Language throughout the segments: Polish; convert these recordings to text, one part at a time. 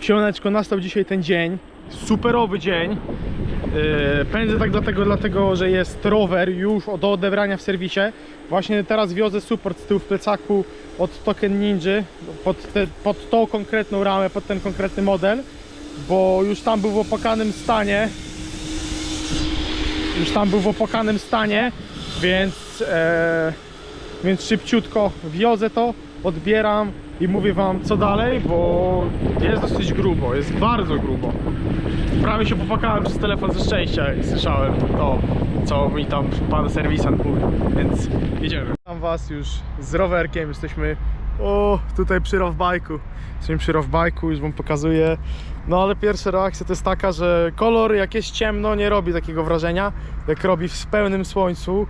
Siemaneczko, nastał dzisiaj ten dzień, superowy dzień. Yy, pędzę tak dlatego, dlatego, że jest rower już do odebrania w serwisie. Właśnie teraz wiozę support z tyłu w plecaku od Token Ninja pod, te, pod tą konkretną ramę, pod ten konkretny model, bo już tam był w opłakanym stanie. Już tam był w opłakanym stanie, więc, e, więc szybciutko wiozę to, odbieram i mówię wam co dalej, bo dosyć grubo, jest bardzo grubo. Prawie się popłakałem przez telefon ze szczęścia i słyszałem to, co mi tam pan serwisant mówił, więc jedziemy. Witam was już z rowerkiem, jesteśmy o, tutaj przy Rovbike'u. Jesteśmy przy Rovbike'u, już wam pokazuję. No ale pierwsza reakcja to jest taka, że kolor jak jest ciemno nie robi takiego wrażenia, jak robi w pełnym słońcu.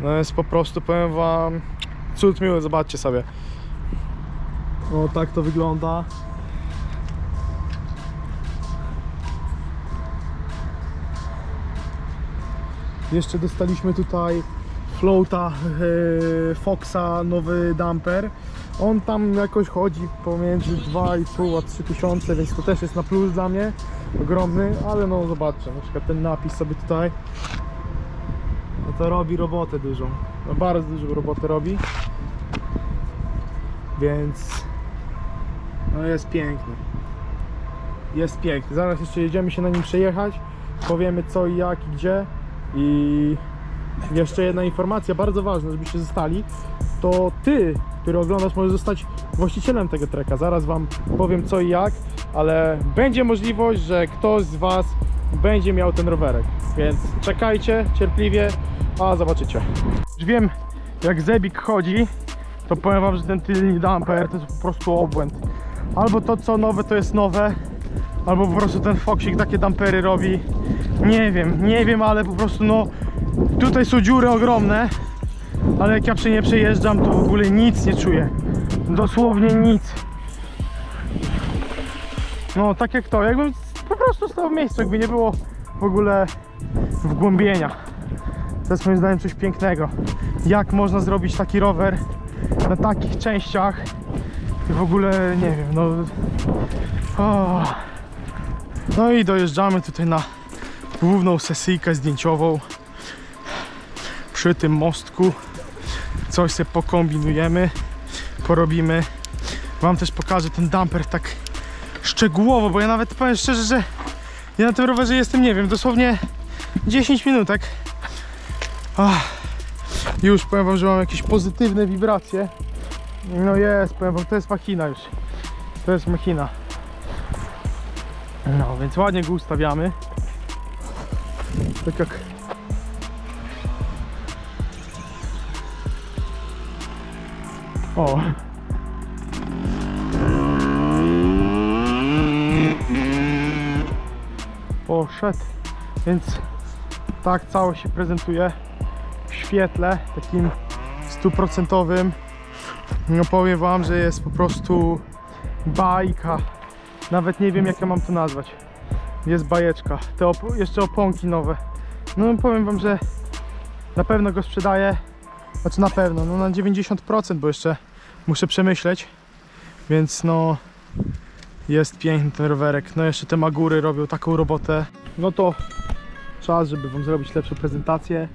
No jest po prostu, powiem wam, cud miły, zobaczcie sobie. O, tak to wygląda. Jeszcze dostaliśmy tutaj floata e, Foxa, nowy damper. On tam jakoś chodzi pomiędzy 2,5 a 3 tysiące, więc to też jest na plus dla mnie. Ogromny, ale no zobaczcie, na przykład ten napis sobie tutaj. No to robi robotę dużą. No bardzo dużą robotę robi. Więc no jest piękny. Jest piękny. Zaraz jeszcze jedziemy się na nim przejechać. Powiemy co i jak i gdzie. I jeszcze jedna informacja, bardzo ważna, żebyście zostali. To ty, który oglądasz, możesz zostać właścicielem tego treka. Zaraz wam powiem co i jak, ale będzie możliwość, że ktoś z was będzie miał ten rowerek. Więc czekajcie cierpliwie, a zobaczycie. Już wiem, jak Zebik chodzi, to powiem wam, że ten tylny damper to jest po prostu obłęd. Albo to co nowe to jest nowe, albo po prostu ten Foxik takie dampery robi. Nie wiem, nie wiem, ale po prostu no tutaj są dziury ogromne, ale jak ja przy nie przejeżdżam, to w ogóle nic nie czuję. Dosłownie nic. No tak jak to, jakbym po prostu stał w miejscu, jakby nie było w ogóle wgłębienia. To jest moim zdaniem coś pięknego. Jak można zrobić taki rower na takich częściach i w ogóle nie wiem, no. O. No i dojeżdżamy tutaj na główną sesyjkę zdjęciową przy tym mostku. Coś sobie pokombinujemy, porobimy. Wam też pokażę ten damper tak szczegółowo, bo ja nawet powiem szczerze, że ja na tym rowerze jestem, nie wiem, dosłownie 10 minutek. Ach, już powiem wam, że mam jakieś pozytywne wibracje. No jest, powiem wam, to jest machina już. To jest machina. No, więc ładnie go ustawiamy. Tak jak O. Poszedł. Więc tak cało się prezentuje w świetle takim stuprocentowym. No powiem wam, że jest po prostu bajka. Nawet nie wiem jak ja mam to nazwać. Jest bajeczka. Te op jeszcze oponki nowe. No powiem wam, że na pewno go sprzedaję. Znaczy na pewno, no na 90%, bo jeszcze muszę przemyśleć. Więc no jest piękny ten rowerek. No jeszcze te magury robią taką robotę. No to czas, żeby wam zrobić lepszą prezentację.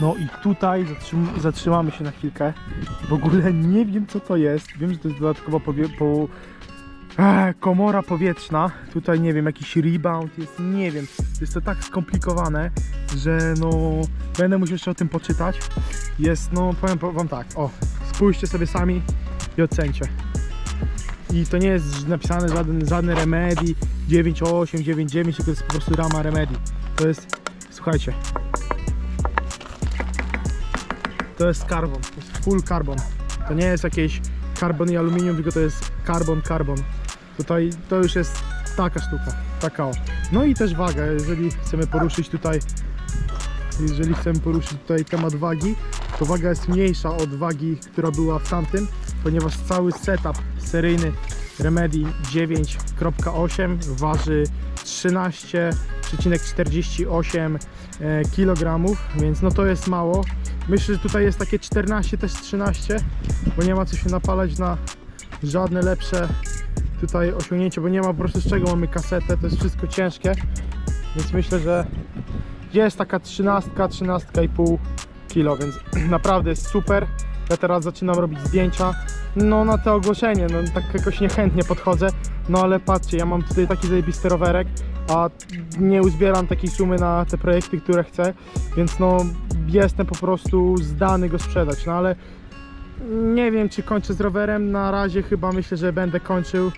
No i tutaj zatrzym zatrzymamy się na chwilkę. W ogóle nie wiem co to jest. Wiem, że to jest dodatkowa powie po Ech, komora powietrzna. Tutaj nie wiem, jakiś rebound jest, nie wiem. Jest to tak skomplikowane, że no będę musiał jeszcze o tym poczytać. Jest, no powiem po- wam tak, o, spójrzcie sobie sami i ocencie. I to nie jest napisane żaden, żadne Remedy 9.8, 9.9, tylko to jest po prostu rama Remedy. To jest, słuchajcie, to jest carbon, to jest full carbon. To nie jest jakieś carbon i aluminium, tylko to jest carbon, carbon. Tutaj to już jest taka sztuka, taka o. No i też waga, jeżeli chcemy poruszyć tutaj, jeżeli chcemy poruszyć tutaj temat wagi, to waga jest mniejsza od wagi, która była w tamtym, ponieważ cały setup seryjny Remedy 9.8 waży 13,48 kg, więc no to jest mało. Myślę, że tutaj jest takie 14, też 13, bo nie ma co się napalać na żadne lepsze tutaj osiągnięcie, bo nie ma po prostu z czego. Mamy kasetę, to jest wszystko ciężkie, więc myślę, że jest taka 13, 13,5 kilo, więc naprawdę jest super. Ja teraz zaczynam robić zdjęcia, no na to ogłoszenie, no tak jakoś niechętnie podchodzę, no ale patrzcie, ja mam tutaj taki zajebisty rowerek, a nie uzbieram takiej sumy na te projekty, które chcę, więc no jestem po prostu zdany go sprzedać, no ale nie wiem czy kończę z rowerem, na razie chyba myślę, że będę kończył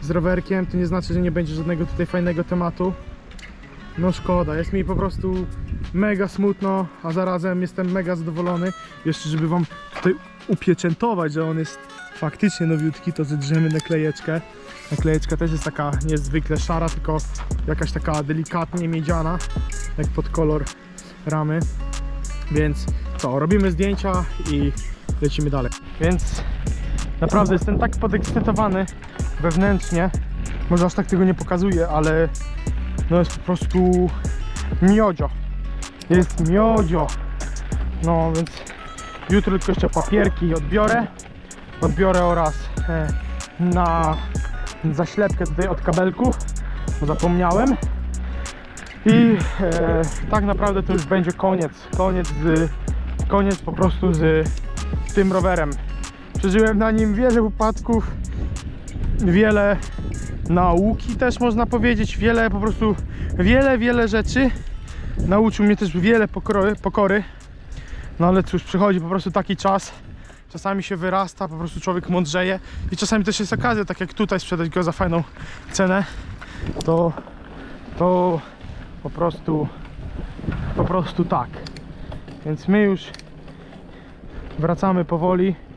z rowerkiem, to nie znaczy, że nie będzie żadnego tutaj fajnego tematu. No szkoda, jest mi po prostu mega smutno, a zarazem jestem mega zadowolony. Jeszcze żeby wam tutaj upieczętować, że on jest faktycznie nowiutki, to zedrzemy naklejeczkę. Naklejeczka też jest taka niezwykle szara, tylko jakaś taka delikatnie miedziana, jak pod kolor ramy. Więc co, robimy zdjęcia i lecimy dalej. Więc naprawdę jestem tak podekscytowany wewnętrznie. Może aż tak tego nie pokazuję, ale no jest po prostu miodzio. Jest miodzio. No więc jutro tylko jeszcze papierki odbiorę. Odbiorę oraz e, na zaślepkę tutaj od kabelków, bo zapomniałem. I e, tak naprawdę to już będzie koniec. Koniec z, koniec po prostu z tym rowerem. Przeżyłem na nim wiele upadków, wiele nauki też można powiedzieć, wiele po prostu, wiele, wiele rzeczy. Nauczył mnie też wiele pokory, pokory. No ale cóż, przychodzi po prostu taki czas. Czasami się wyrasta, po prostu człowiek mądrzeje i czasami też jest okazja, tak jak tutaj sprzedać go za fajną cenę, to, to po prostu, po prostu tak. Więc my już wracamy powoli.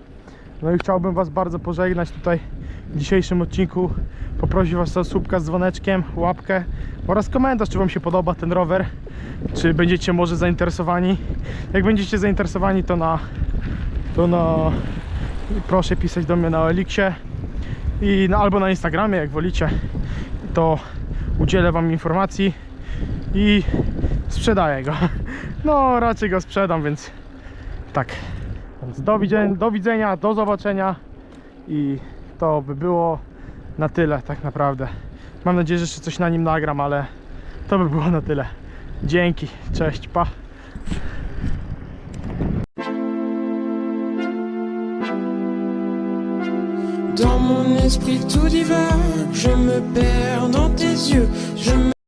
No i chciałbym Was bardzo pożegnać tutaj w dzisiejszym odcinku. Poprosić Was o słupka z dzwoneczkiem, łapkę oraz komentarz, czy Wam się podoba ten rower. Czy będziecie może zainteresowani. Jak będziecie zainteresowani, to na, to na proszę pisać do mnie na Elixie i na, albo na Instagramie, jak wolicie. To udzielę Wam informacji i sprzedaję go. No, raczej go sprzedam, więc tak. Więc do widzenia, do widzenia, do zobaczenia i to by było na tyle tak naprawdę. Mam nadzieję, że jeszcze coś na nim nagram, ale to by było na tyle. Dzięki, cześć, pa. Dans mon esprit tout je me perds dans tes yeux, je me